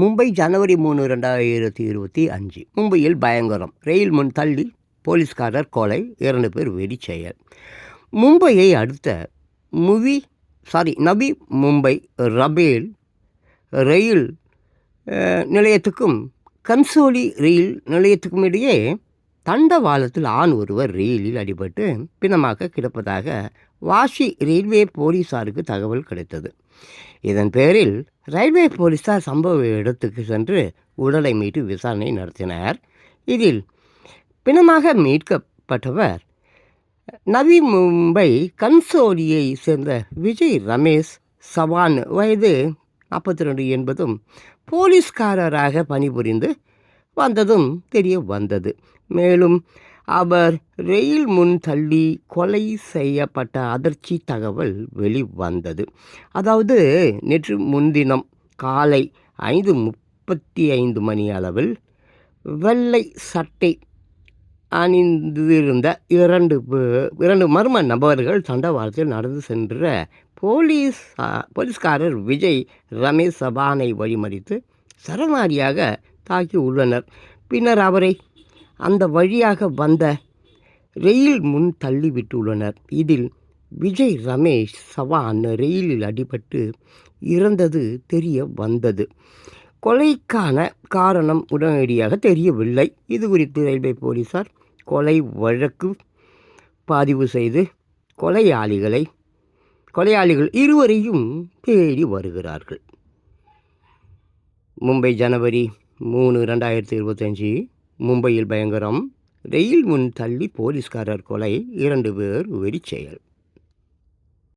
மும்பை ஜனவரி மூணு ரெண்டாயிரத்தி இருபத்தி அஞ்சு. மும்பையில் பயங்கரம். ரயில் முன் தள்ளி போலீஸ்காரர் கொலை இரண்டு பேர் வெடிச்செயல். மும்பையை அடுத்த முவி சாரி நபி மும்பை ரபேல் ரயில் நிலையத்துக்கும் கன்சோலி ரயில் நிலையத்துக்கும் இடையே தண்டவாளத்தில் ஆண் ஒருவர் ரயிலில் அடிபட்டு பிணமாக கிடப்பதாக வாஷி ரயில்வே போலீஸாருக்கு தகவல் கிடைத்தது. இதன் பேரில் ரயில்வே போலீசார் சம்பவ இடத்துக்கு சென்று உடலை மீட்டு விசாரணை நடத்தினர். இதில் பிணமாக மீட்கப்பட்டவர் நவி மும்பை கன்சோலியை சேர்ந்த விஜய் ரமேஷ் சவான். வயது நாற்பத்தி ரெண்டு என்பதும் போலீஸ்காரராக பணிபுரிந்து வந்ததும் தெரிய வந்தது. மேலும் அவர் ரயில் முன் தள்ளி கொலை செய்யப்பட்ட அதிர்ச்சி தகவல் வெளிவந்தது. அதாவது நேற்று முன்தினம் காலை ஐந்து முப்பத்தி ஐந்து மணி அளவில் வெள்ளை சட்டை அணிந்திருந்த இரண்டு இரண்டு மர்ம நபர்கள் தண்டவாளத்தில் நடந்து சென்ற போலீஸ் போலீஸ்காரர் விஜய் ரமேஷ் சபானை வழிமறித்து சரமாரியாக தாக்கி உள்ளனர். பின்னர் அவரை அந்த வழியாக வந்த ரயில் முன் தள்ளிவிட்டுள்ளனர் இதில் விஜய் ரமேஷ் சவான் ரயிலில் அடிபட்டு இறந்தது தெரிய வந்தது. கொலைக்கான காரணம் உடனடியாக தெரியவில்லை. இது குறித்து ரயில்வே போலீசார் கொலை வழக்கு பதிவு செய்து கொலையாளிகளை கொலையாளிகள் இருவரையும் தேடி வருகிறார்கள். மும்பை ஜனவரி மூணு ரெண்டாயிரத்தி இருபத்தஞ்சி மும்பையில் பயங்கரம் ரயில் முன் தள்ளி போலீஸ்காரர் கொலை இரண்டு பேர் வெறிச்செயல்